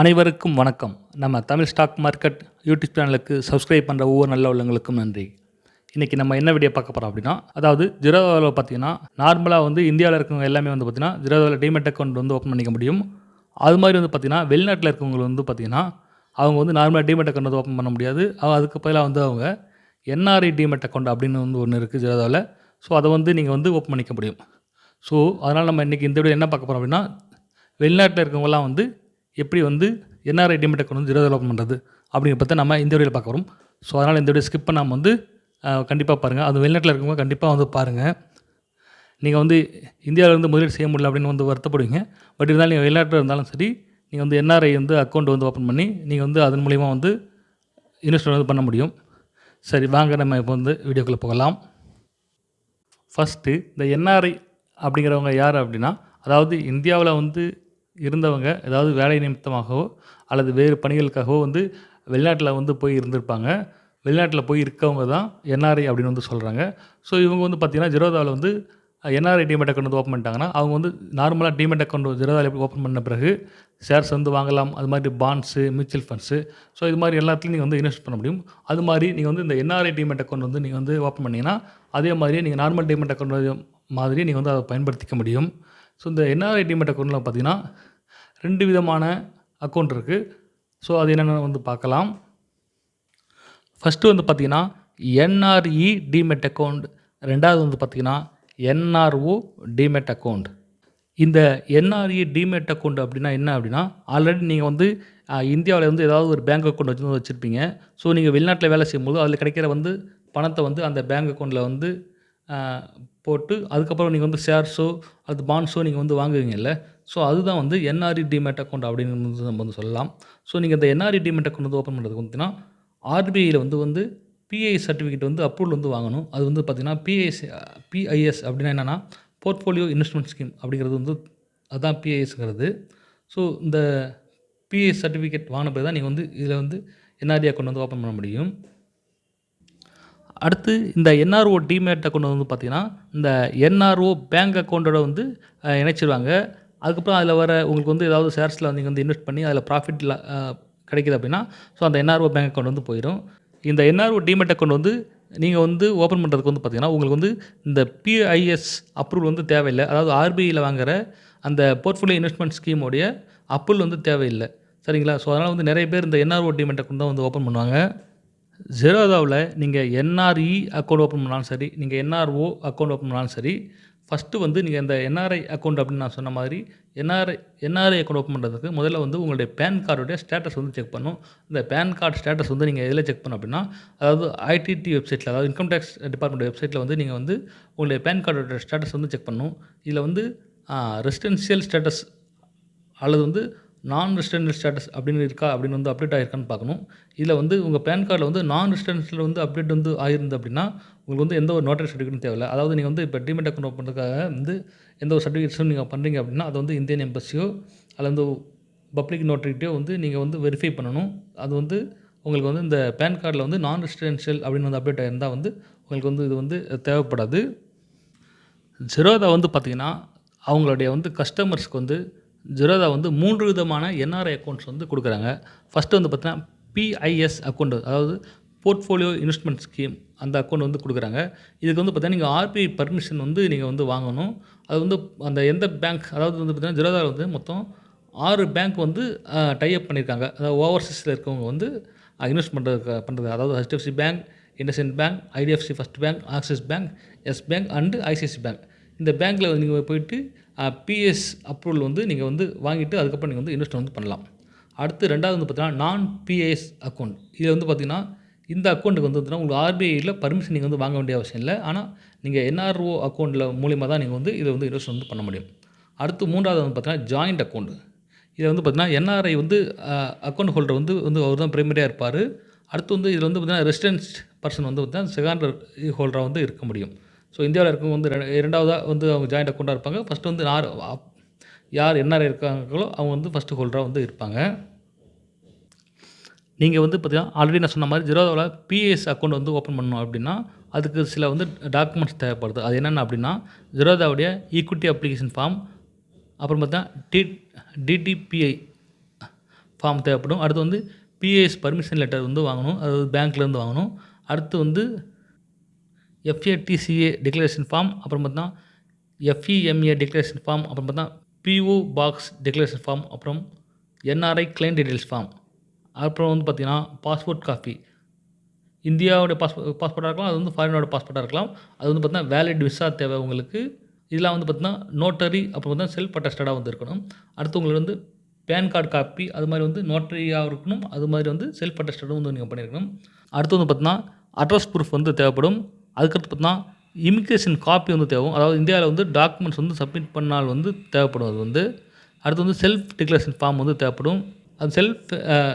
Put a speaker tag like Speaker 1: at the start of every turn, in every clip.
Speaker 1: அனைவருக்கும் வணக்கம். நம்ம தமிழ் ஸ்டாக் மார்க்கெட் யூடியூப் சேனலுக்கு சப்ஸ்கிரைப் பண்ணுற ஒவ்வொரு நல்ல உள்ளங்களுக்கும் நன்றி. இன்றைக்கி நம்ம என்ன வீடியோ பார்க்க போகிறோம் அப்படின்னா அதாவது ஜிரோதோவில் பார்த்தீங்கன்னா நார்மலாக வந்து இந்தியாவில் இருக்கவங்க எல்லாமே வந்து பார்த்திங்கன்னா ஜீரோவில் டிமெட் அக்கௌண்ட் வந்து ஓப்பன் பண்ணிக்க முடியும். அது மாதிரி வந்து பார்த்திங்கன்னா வெளிநாட்டில் இருக்கவங்க வந்து பார்த்திங்கன்னா அவங்க வந்து நார்மலாக டிமெட் அக்கௌண்ட் வந்து ஓப்பன் பண்ண முடியாது. அதுக்கு பதிலாக வந்து அவங்க என்ஆர்ஐ டிமெட் அக்கௌண்ட் அப்படின்னு வந்து ஒன்று இருக்குது ஜிரோதாவில் ஸோ அதை வந்து நீங்கள் வந்து ஓப்பன் பண்ணிக்க முடியும். ஸோ அதனால் நம்ம இன்றைக்கி இந்த வீடியோ என்ன பார்க்க போகிறோம் அப்படின்னா வெளிநாட்டில் இருக்கவங்கலாம் வந்து எப்படி வந்து என்ஆர்ஐ டிமெட்டை அக்கௌண்ட் வந்து ஜீரோ ஓப்பன் பண்ணுறது அப்படிங்கிற பற்றி நம்ம இந்த வீடியோவில் பார்க்க வரோம் ஸோ அதனால் இந்த வீடியோ ஸ்கிப் பண்ணாமல் வந்து கண்டிப்பாக பாருங்கள் அது வெளிநாட்டில் இருக்கவங்க கண்டிப்பாக வந்து பாருங்கள் நீங்கள் வந்து இந்தியாவிலேருந்து முதலீடு செய்ய முடியல அப்படின்னு வந்து வருத்தப்படுவீங்க. பட் இருந்தாலும் நீங்கள் வெளிநாட்டில் இருந்தாலும் சரி நீங்கள் வந்து என்ஆர்ஐ வந்து அக்கௌண்ட் வந்து ஓப்பன் பண்ணி நீங்கள் வந்து அதன் மூலிமா வந்து இன்வெஸ்ட்மெண்ட் வந்து பண்ண முடியும். சரி வாங்க நம்ம இப்போ வந்து வீடியோக்குள்ளே போகலாம். ஃபஸ்ட்டு இந்த என்ஆர்ஐ அப்படிங்கிறவங்க யார் அப்படின்னா அதாவது இந்தியாவில் வந்து இருந்தவங்க ஏதாவது வேலை நிமித்தமாகவோ அல்லது வேறு பணிகளுக்காகவோ வந்து வெளிநாட்டில் வந்து போய் இருந்திருப்பாங்க. வெளிநாட்டில் போய் இருக்கவங்க தான் என்ஆர்ஐ அப்படின்னு வந்து சொல்கிறாங்க ஸோ இவங்க வந்து பார்த்திங்கன்னா ஜெரோதாவில் வந்து என்ஆர்ஐ டிமெட் அக்கௌண்ட் வந்து ஓப்பன் பண்ணிட்டாங்கன்னா அவங்க வந்து நார்மலாக டிமெட் அக்கௌண்ட் ஜெரோதாவில் ஓப்பன் பண்ண பிறகு ஷேர்ஸ் வந்து வாங்கலாம் அது மாதிரி பாண்ட்ஸு மியூச்சுவல் ஃபண்ட்ஸு ஸோ இது மாதிரி எல்லாத்துலையும் நீங்கள் வந்து இன்வெஸ்ட் பண்ண முடியும். அது மாதிரி நீங்கள் வந்து இந்த என்ஆர்ஐ டிமெட் அக்கௌண்ட் வந்து நீங்கள் வந்து ஓப்பன் பண்ணிங்கன்னா அதே மாதிரியே நீங்கள் நார்மல் டிமெட் அக்கௌண்ட் மாதிரி நீங்கள் வந்து அதை பயன்படுத்திக்க முடியும். ஸோ இந்த என்ஆர்ஐ டிமெட் அக்கௌண்ட்டில் பார்த்தீங்கன்னா ரெண்டு விதமான அக்கௌண்ட் இருக்குது ஸோ அது என்னென்னு வந்து பார்க்கலாம். ஃபஸ்ட்டு வந்து பார்த்தீங்கன்னா என்ஆர்இ டிமெட் அக்கௌண்ட் ரெண்டாவது வந்து பார்த்தீங்கன்னா என்ஆர்ஓ டிமெட் அக்கௌண்ட் இந்த என்ஆர்இ டிமெட் அக்கௌண்ட் அப்படின்னா என்ன அப்படின்னா ஆல்ரெடி நீங்கள் வந்து இந்தியாவில் வந்து ஏதாவது ஒரு பேங்க் அக்கௌண்ட் வச்சு வச்சுருப்பீங்க. ஸோ நீங்கள் வெளிநாட்டில் வேலை செய்யும்போது அதில் கிடைக்கிற வந்து பணத்தை வந்து அந்த பேங்க் அக்கௌண்ட்டில் வந்து போட்டு அதுக்கப்புறம் நீங்கள் வந்து ஷேர்ஸோ அது பாண்ட்ஸோ நீங்கள் வந்து வாங்குவீங்கல்ல. ஸோ அதுதான் வந்து என்ஆர்இ டிமேட் அக்கௌண்ட் அப்படின்னு வந்து நம்ம வந்து சொல்லலாம். ஸோ நீங்கள் இந்த என்ஆர்இ டிமேட் அக்கௌண்ட் வந்து ஓப்பன் பண்ணுறதுக்கு வந்துன்னா ஆர்பிஐயில் வந்து வந்து பிஐ சர்டிஃபிகேட் வந்து அப்ரூவல் வந்து வாங்கணும். அது வந்து பார்த்திங்கன்னா பிஐஎஸ் பிஐஎஸ் அப்படின்னா என்னென்னா போர்ட்ஃபோலியோ இன்வெஸ்ட்மெண்ட் ஸ்கீம் அப்படிங்கிறது வந்து அதுதான் பிஐஎஸ்ங்கிறது ஸோ இந்த பிஐ சர்டிஃபிகேட் வாங்கின பிறகு தான் நீங்கள் வந்து இதில் வந்து என்ஆர்இ அக்கௌண்ட் வந்து ஓப்பன் பண்ண முடியும். அடுத்து இந்த என்ஆர்ஓ டிமேட் அக்கௌண்ட் வந்து பார்த்திங்கன்னா இந்த என்ஆர்ஓ பேங்க் அக்கௌண்ட்டோட வந்து இணைச்சிருவாங்க. அதுக்கப்புறம் அதில் வர உங்களுக்கு வந்து ஏதாவது ஷேர்ஸில் வந்து நீங்கள் வந்து இன்வெஸ்ட் பண்ணி அதில் ப்ராஃபிட் கிடைக்குது அப்படின்னா ஸோ அந்த என்ஆர்ஓ பேங்க் அக்கௌண்ட் வந்து போயிடும் இந்த என்ஆர்ஓ டிமெட் அக்கௌண்ட் வந்து நீங்கள் வந்து ஓப்பன் பண்ணுறதுக்கு வந்து பார்த்திங்கன்னா உங்களுக்கு வந்து இந்த பிஐஎஸ் அப்ரூவல் வந்து தேவையில்லை. அதாவது ஆர்பிஐயில் வாங்குகிற அந்த போர்ட்ஃபோலியோ இன்வெஸ்ட்மெண்ட் ஸ்கீமோடைய அப்ரூவல் வந்து தேவையில்லை. சரிங்களா? ஸோ அதனால் வந்து நிறைய பேர் இந்த என்ஆர்ஓ டிமெட் அக்கௌண்ட் தான் வந்து ஓப்பன் பண்ணுவாங்க. ஜெரோதாவில் நீங்கள் என்ஆர்இ அக்கௌண்ட் ஓப்பன் பண்ணாலும் சரி நீங்கள் என்ஆர்ஓ அக்கௌண்ட் ஓப்பன் பண்ணாலும் சரி ஃபஸ்ட்டு வந்து நீங்கள் இந்த என்ஆர்ஐ அக்கௌண்ட் அப்படின்னு நான் சொன்ன மாதிரி என்ஆர்ஐ என்ஆர்ஐ அக்கௌண்ட் ஓப்பன் பண்ணுறதுக்கு முதல்ல வந்து உங்களுடைய பேன் கார்டுடைய ஸ்டேட்டஸ் வந்து செக் பண்ணும் இந்த பேன் கார்டு ஸ்டேட்டஸ் வந்து நீங்கள் எதில் செக் பண்ணணும் அப்படின்னா அதாவது ஐடிடி வெப்சைட்டில் அதாவது இன்கம் டேக்ஸ் டிபார்ட்மெண்ட் வெப்சைட்டில் வந்து நீங்கள் வந்து உங்களுடைய பேன் கார்டோட ஸ்டேட்டஸ் வந்து செக் பண்ணணும். இதில் வந்து ரெசிடென்ஷியல் ஸ்டேட்டஸ் அல்லது வந்து நான் ரெசிடென்ஷியல் ஸ்டேட்டஸ் அப்படின்னு இருக்கா அப்படின்னு வந்து அப்டேட் ஆகிருக்கான்னு பார்க்கணும். இதில் வந்து உங்கள் பேன் கார்டில் வந்து நான் ரெசிடென்ஷியல் வந்து அப்டேட் வந்து ஆயிருந்து அப்படின்னா உங்களுக்கு வந்து எந்த ஒரு நோட்டரி சர்டிஃபிகேட்டும் தேவையில்லை. அதாவது நீங்கள் வந்து இப்போ டிமெட் அக்கௌண்ட் ஓப்பன் பண்ணுறதுக்காக வந்து எந்த ஒரு சர்டிஃபிகேட்ஸும் நீங்கள் பண்ணுறீங்க அப்படின்னா அது வந்து இந்தியன் எம்பசியோ அல்லது வந்து பப்ளிக் நோட்டரிட்டியோ வந்து நீங்கள் வந்து வெரிஃபை பண்ணணும். அது வந்து உங்களுக்கு வந்து இந்த பேன் கார்டில் வந்து நான் ரெசிடென்ஷியல் அப்படின்னு வந்து அப்டேட் ஆகிருந்தால் வந்து உங்களுக்கு வந்து இது வந்து தேவைப்படாது. ஜெரோதா வந்து பார்த்திங்கன்னா அவங்களுடைய வந்து கஸ்டமர்ஸ்க்கு வந்து ஜெரோதா வந்து மூன்று விதமான என்ஆர்ஐ அக்கௌண்ட்ஸ் வந்து கொடுக்குறாங்க. ஃபஸ்ட்டு வந்து பார்த்தீங்கன்னா பிஐஎஸ் அக்கௌண்ட் அதாவது போர்ட்ஃபோலியோ இன்வெஸ்ட்மெண்ட் ஸ்கீம் அந்த அக்கௌண்ட் வந்து கொடுக்குறாங்க. இதுக்கு வந்து பார்த்தீங்கன்னா நீங்கள் ஆர்பிஐ பர்மிஷன் வந்து நீங்கள் வந்து வாங்கணும். அது வந்து அந்த எந்த பேங்க் அதாவது வந்து பார்த்தீங்கன்னா ஜெரோதாவில் வந்து மொத்தம் ஆறு பேங்க் வந்து டைஅப் பண்ணியிருக்காங்க. அதாவது ஓவர்சீஸில் இருக்கவங்க வந்து இன்வெஸ்ட் பண்ணுறதுக்கு பண்ணுறது அதாவது HDFC bank IndusInd bank IDFC first bank Axis bank Yes bank and ICICI bank இந்த பேங்க்கில் நீங்கள் போயிட்டு பிஎஸ் அப்ரூவல் வந்து நீங்கள் வந்து வாங்கிட்டு அதுக்கப்புறம் நீங்கள் வந்து இன்வெஸ்ட் வந்து பண்ணலாம். அடுத்து ரெண்டாவது வந்து பார்த்தீங்கன்னா நான் பிஎஸ் அக்கௌண்ட் இதில் வந்து பார்த்தீங்கன்னா இந்த அக்கௌண்ட்டுக்கு வந்து பார்த்தீங்கன்னா உங்களுக்கு ஆர்பிஐயில் பர்மிஷன் நீங்கள் வந்து வாங்க வேண்டிய அவசியம் இல்லை. ஆனால் நீங்கள் என்ஆர்ஓ அக்கௌண்ட்டில் மூலியமாக தான் நீங்கள் வந்து இதை வந்து இன்வெஸ்ட் வந்து பண்ண முடியும். அடுத்து மூன்றாவது வந்து பார்த்தீங்கன்னா ஜாயிண்ட் அக்கௌண்ட் இதில் வந்து பார்த்தீங்கன்னா என்ஆர்ஐ வந்து அக்கௌண்ட் ஹோல்டர் வந்து வந்து அவர் தான் பிரைமரியாக இருப்பார். அடுத்து வந்து இதில் வந்து பார்த்தீங்கன்னா ரெசிடென்ஸ் பர்சன் வந்து பார்த்தீங்கன்னா செகண்டர் ஹோல்டராக வந்து இருக்க முடியும். ஸோ இந்தியாவில் இருக்கவங்க வந்து இரண்டாவதாக வந்து அவங்க ஜாயிண்ட் அக்கௌண்ட்டாக இருப்பாங்க. ஃபஸ்ட்டு வந்து யார் யார் என்ஆர்ஐ இருக்காங்களோ அவங்க வந்து ஃபஸ்ட்டு ஹோல்டராக வந்து இருப்பாங்க. நீங்கள் வந்து பார்த்தீங்கன்னா ஆல்ரெடி நான் சொன்ன மாதிரி ஜீரோதாவில் பிஎஸ் அக்கௌண்ட் வந்து ஓப்பன் பண்ணணும் அப்படின்னா அதுக்கு சில வந்து டாக்குமெண்ட்ஸ் தேவைப்படுது. அது என்னென்ன அப்படின்னா ஜீரோதாவுடைய ஈக்விட்டி அப்ளிகேஷன் ஃபார்ம் அப்புறம் பார்த்தா டி டிடிபிஐ ஃபார்ம் தேவைப்படும். அடுத்து வந்து பிஏஎஸ் பர்மிஷன் லெட்டர் வந்து வாங்கணும். அதாவது பேங்க்லேருந்து வாங்கணும். அடுத்து வந்து எஃப்ஏடிசிஏ டிக்ளரேஷன் ஃபார்ம் அப்புறம் பார்த்தா எஃப்இஎம்ஏ டிக்ளரேஷன் ஃபார்ம் அப்புறம் பார்த்தா பிஓ பாக்ஸ் டிக்ளரேஷன் ஃபார்ம் அப்புறம் என்ஆர்ஐ கிளைம் டீட்டெயில்ஸ் ஃபார்ம் அப்புறம் வந்து பார்த்திங்கன்னா பாஸ்போர்ட் காப்பி இந்தியாவோட பாஸ்போர்ட் பாஸ்போர்ட்டாக இருக்கலாம் அது வந்து ஃபாரினோட பாஸ்போர்ட்டாக இருக்கலாம். அது வந்து பார்த்தீங்கன்னா வேலிட் விசா தேவை உங்களுக்கு. இதெல்லாம் வந்து பார்த்தீங்கன்னா நோட்டரி அப்புறம் வந்து செல்ஃப் அட்டஸ்டடாக வந்து இருக்கணும். அடுத்து உங்களுக்கு வந்து பேன் கார்டு காப்பி அது மாதிரி வந்து நோட்டரியாக இருக்கணும். அது மாதிரி வந்து செல்ஃப் அட்டஸ்டடும் வந்து நீங்கள் பண்ணியிருக்கணும். அடுத்து வந்து பார்த்தீங்கன்னா அட்ரஸ் ப்ரூஃப் வந்து தேவைப்படும். அதுக்கடுத்து பார்த்தீங்கன்னா இமிக்ரேஷன் காப்பி வந்து தேவை. அதாவது இந்தியாவில் வந்து டாக்குமெண்ட்ஸ் வந்து சப்மிட் பண்ணால் வந்து தேவைப்படும். அது வந்து அடுத்து வந்து செல்ஃப் டிக்ளரேஷன் ஃபார்ம் வந்து தேவைப்படும். அது செல்ஃப்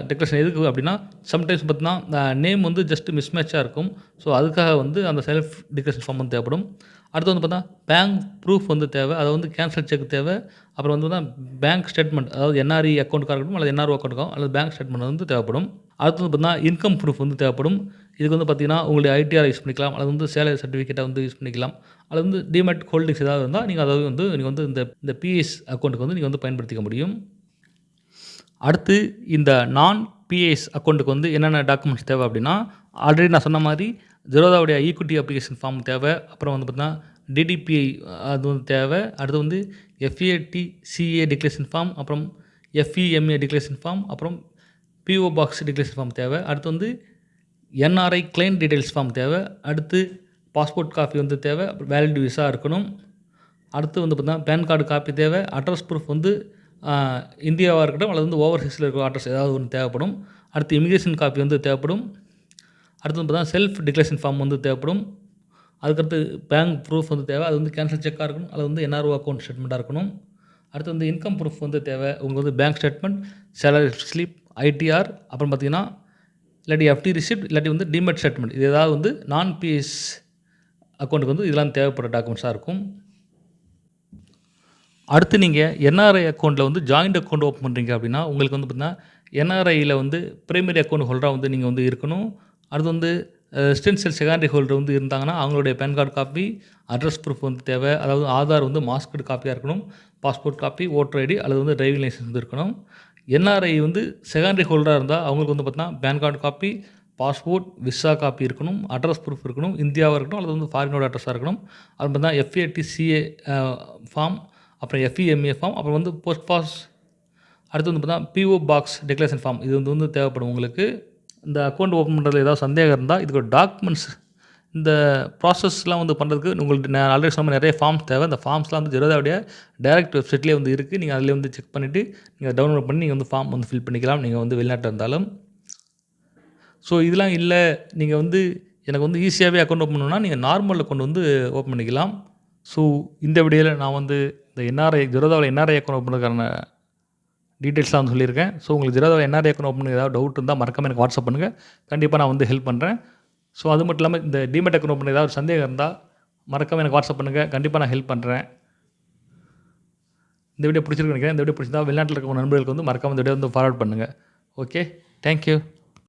Speaker 1: டெக்ரேஷன் எதுக்கு அப்படின்னா சம்டைம்ஸ் பார்த்தீங்கன்னா நேம் வந்து ஜஸ்ட் மிஸ்மேட்சாக இருக்கும். ஸோ அதுக்காக வந்து அந்த செல்ஃப் டிக்ரேஷன் ஃபார்ம் வந்து தேவைப்படும். அடுத்து வந்து பார்த்தா பேங்க் ப்ரூஃப் வந்து தேவை. அதை வந்து கேன்சல் செக் தேவை. அப்புறம் வந்து பார்த்தா பேங்க் ஸ்டேட்மெண்ட் அதாவது என்ஆர்இ அக்கௌண்ட்டுக்காக இருக்கட்டும் அல்லது என்ஆர்ஓ அக்கௌண்ட்டுக்காகவும் அல்லது பேங்க் ஸ்டேட்மெண்ட் வந்து தேவைப்படும். அடுத்து வந்து பார்த்தீங்கன்னா இன்கம் ப்ரூஃப் வந்து தேவைப்படும். இதுக்கு வந்து பார்த்தீங்கன்னா உங்களுடைய ஐடிஆர் யூஸ் பண்ணிக்கலாம். அல்லது வந்து சேலரி சர்டிஃபிகேட்டை வந்து யூஸ் பண்ணிக்கலாம். அல்லது வந்து டிமெட் ஹோல்டிங்ஸ் ஏதாவது இருந்தால் நீங்கள் அதாவது வந்து நீங்கள் வந்து இந்த இந்த பிஎஸ் அக்கௌண்ட்டுக்கு வந்து நீங்கள் வந்து பயன்படுத்திக்க முடியும். அடுத்து இந்த நான் பிஎஸ் அக்கௌண்ட்டுக்கு வந்து என்னென்ன டாக்குமெண்ட்ஸ் தேவை அப்படின்னா ஆல்ரெடி நான் சொன்ன மாதிரி ஜெரோதாவுடைய ஈக்விட்டி அப்ளிகேஷன் ஃபார்ம் தேவை. அப்புறம் வந்து பார்த்தீங்கன்னா டிடிபிஐ அது வந்து தேவை. அடுத்து வந்து எஃப்ஏடி சிஏ டிக்ளரேஷன் ஃபார்ம் அப்புறம் எஃப்இஎம்ஏ டிக்ளரேஷன் ஃபார்ம் அப்புறம் பிஓ பாக்ஸ் டிக்ளரேஷன் ஃபார்ம் தேவை. அடுத்து வந்து என்ஆர்ஐ கிளைம் டீட்டெயில்ஸ் ஃபார்ம் தேவை. அடுத்து பாஸ்போர்ட் காப்பி வந்து தேவை. அப்புறம் வேலிட் விசா இருக்கணும். அடுத்து வந்து பார்த்தீங்கன்னா பேன் கார்டு காப்பி தேவை. அட்ரஸ் ப்ரூஃப் வந்து இந்தியாவாக இருக்கட்டும் அல்லது வந்து ஓவர்சீஸில் இருக்கிற அட்ரஸ் ஏதாவது ஒன்று தேவைப்படும். அடுத்து இமிகிரேஷன் காப்பி வந்து தேவைப்படும். அடுத்து வந்து பார்த்தா செல்ஃப் டிக்ளரேஷன் ஃபார்ம் வந்து தேவைப்படும். அதுக்கடுத்து பேங்க் ப்ரூஃப் வந்து தேவை. அது வந்து கேன்சல் செக்காக இருக்கணும். அல்லது வந்து என்ஆர்ஓ அக்கௌண்ட் ஸ்டேட்மெண்ட்டாக இருக்கணும். அடுத்து வந்து இன்கம் ப்ரூஃப் வந்து தேவை. உங்களுக்கு வந்து bank statement salary slip ITR அப்புறம் பார்த்தீங்கன்னா இல்லாட்டி எஃப்டி ரிசிப்ட் இல்லாட்டி வந்து டிமெட் ஸ்டேட்மெண்ட் இது ஏதாவது வந்து நான் பிஎஸ் அக்கௌண்ட்டுக்கு வந்து இதெல்லாம் தேவைப்படுற டாக்குமெண்ட்ஸாக இருக்கும். அடுத்து நீங்கள் என்ஆர்ஐ அக்கௌண்ட்டில் வந்து ஜாயிண்ட் அக்கௌண்ட் ஓப்பன் பண்ணுறீங்க அப்படின்னா உங்களுக்கு வந்து பார்த்தீங்கன்னா என்ஆர்ஐயில் வந்து பிரைமரி அக்கௌண்ட் ஹோல்டராக வந்து நீங்கள் வந்து இருக்கணும். அடுத்து வந்து ரெசிடென்ஷியல் செகண்டரி ஹோல்டர் வந்து இருந்தாங்கன்னா அவங்களுடைய PAN card copy address proof வந்து தேவை. அதாவது ஆதார் வந்து மாஸ்கட் காப்பியாக இருக்கணும். பாஸ்போர்ட் காப்பி ஓட்டர் ஐடி அல்லது வந்து டிரைவிங் லைசன்ஸ் வந்து இருக்கணும். என்ஆர்ஐ வந்து செகண்டரி ஹோல்டராக இருந்தால் அவங்களுக்கு வந்து பார்த்தீங்கன்னா PAN card copy passport visa copy இருக்கணும் அட்ரஸ் ப்ரூஃப் இருக்கணும் இந்தியாவாக இருக்கணும் அல்லது வந்து ஃபாரினோட அட்ரஸாக இருக்கணும். அது பார்த்தா எஃப்ஏடி சிஏ ஃபார்ம் அப்புறம் எஃப்இஎம்ஏ ஃபார்ம் அப்புறம் வந்து போஸ்ட் பாஸ் அடுத்து வந்து பார்த்தா பிஓ பாக்ஸ் டெக்ளரேஷன் ஃபார்ம் இது வந்து வந்து தேவைப்படும் உங்களுக்கு. இந்த அக்கௌண்ட் ஓப்பன் பண்ணுறதுல ஏதாவது சந்தேகம் இருந்தால் இதுக்கு டாக்குமெண்ட்ஸ் இந்த ப்ராசஸ்லாம் வந்து பண்ணுறதுக்கு உங்களுக்கு நான் ஆல்ரெடி சொன்ன நிறைய ஃபார்ம்ஸ் தேவை. அந்த ஃபார்ம்ஸ்லாம் வந்து ஜெரோதாவுடைய டேரக்ட் வெப்சைட்லேயே வந்து இருக்குது நீங்கள் அதிலே வந்து செக் பண்ணிவிட்டு நீங்கள் டவுன்லோட் பண்ணி நீங்கள் வந்து ஃபார்ம் வந்து ஃபில் பண்ணிக்கலாம். நீங்கள் வந்து வெளிநாட்டில் இருந்தாலும். ஸோ இதெல்லாம் இல்லை. நீங்கள் வந்து எனக்கு வந்து ஈஸியாகவே அக்கௌண்ட் ஓப்பன் பண்ணணும்னா நீங்கள் நார்மலில் கொண்டு வந்து ஓப்பன் பண்ணிக்கலாம். ஸோ இந்த வீடியோவில் நான் வந்து இந்த என்ஆர்ஐ ஜெரோதாவில் என்ஆர்ஐ அக்கௌண்ட் ஓப்பன் பண்ணுறதுக்கான டீட்டெயில்ஸ்லாம் வந்து சொல்லியிருக்கேன். ஸோ உங்களுக்கு ஜெரோதாவில் என்ஆர்ஐ அக்கௌண்ட் ஓப்பன் ஏதாவது டவுட் இருந்தால் மறக்காமல் எனக்கு வாட்ஸ்அப் பண்ணுங்கள் கண்டிப்பாக நான் வந்து ஹெல்ப் பண்ணுறேன் ஸோ அது மட்டும் இல்லாமல் இந்த டிமெட் அக்கௌண்ட் ஓப்பன் பண்ண ஏதாவது ஒரு சந்தேகம் இருந்தால் மறக்காமல் எனக்கு வாட்ஸ்அப் பண்ணுங்கள் கண்டிப்பாக நான் ஹெல்ப் பண்ணுறேன் இந்த வீடியோ பிடிச்சிருக்கு நினைக்கிறேன். இந்த வீடியோ பிடிச்சிருந்தா வெளிநாட்டில் இருக்க நண்பர்களுக்கு வந்து மறக்காம இந்த வீடியோ வந்து ஃபார்வர்ட் பண்ணுங்கள் ஓகே தேங்க்யூ